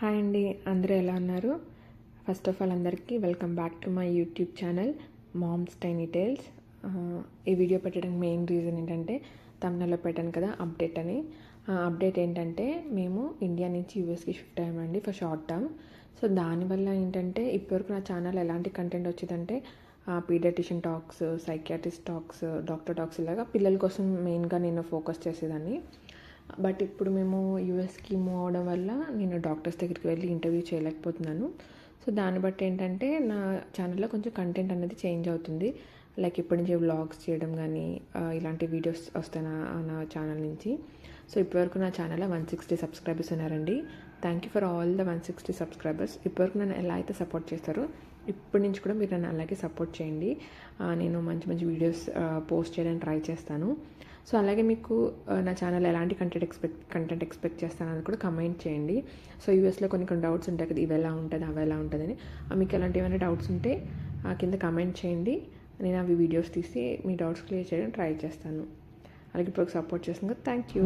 Hi అండి అందరూ ఎలా ఉన్నారు? ఫస్ట్ ఆఫ్ ఆల్ అందరికీ welcome back to my YouTube channel moms tiny tales ఈ వీడియో పెట్టడానికి మెయిన్ రీజన్ ఏంటంటే తమిళలో పెట్టాను కదా అప్డేట్ అని. అప్డేట్ ఏంటంటే మేము ఇండియా నుంచి యూఎస్కి షిఫ్ట్ అయ్యామండి ఫర్ షార్ట్ టర్మ్ సో దానివల్ల ఏంటంటే ఇప్పటివరకు నా ఛానల్ ఎలాంటి కంటెంట్ వచ్చిందంటే paediatrician talks psychiatrist talks doctor talks ఇలాగా పిల్లల కోసం మెయిన్గా నేను ఫోకస్ చేసేదాన్ని. బట్ ఇప్పుడు మేము యూఎస్కి మూవ్ అవడం వల్ల నేను డాక్టర్స్ దగ్గరికి వెళ్ళి ఇంటర్వ్యూ చేయలేకపోతున్నాను. సో దాన్ని బట్టి ఏంటంటే నా ఛానల్లో కొంచెం కంటెంట్ అనేది చేంజ్ అవుతుంది. లైక్ ఇప్పటి నుంచి వ్లాగ్స్ చేయడం కానీ ఇలాంటి వీడియోస్ వస్తాయి నా నా ఛానల్ నుంచి. సో ఇప్పటివరకు నా ఛానల్లో వన్ సిక్స్టీ సబ్స్క్రైబర్స్ ఉన్నారండి. Thank you for all the one sixty subscribers ఇప్పటివరకు నన్ను ఎలా అయితే సపోర్ట్ చేస్తారో ఇప్పటి నుంచి కూడా మీరు నన్ను అలాగే సపోర్ట్ చేయండి. నేను మంచి మంచి వీడియోస్ పోస్ట్ చేయడానికి ట్రై చేస్తాను. సో అలాగే మీకు నా ఛానల్ ఎలాంటి కంటెంట్ ఎక్స్పెక్ట్ కంటెంట్ ఎక్స్పెక్ట్ చేస్తానని కూడా కమెంట్ చేయండి. సో యూఎస్లో కొన్ని కొన్ని డౌట్స్ ఉంటాయి కదా ఇవి ఎలా ఉంటుంది అవి ఎలా ఉంటుందని మీకు ఎలాంటి ఏమైనా డౌట్స్ ఉంటే కింద కమెంట్ చేయండి. నేను అవి వీడియోస్ తీసి మీ డౌట్స్ క్లియర్ చేయడానికి ట్రై చేస్తాను. అలాగే ఇప్పుడు సపోర్ట్ చేసినందుకు థ్యాంక్ యూ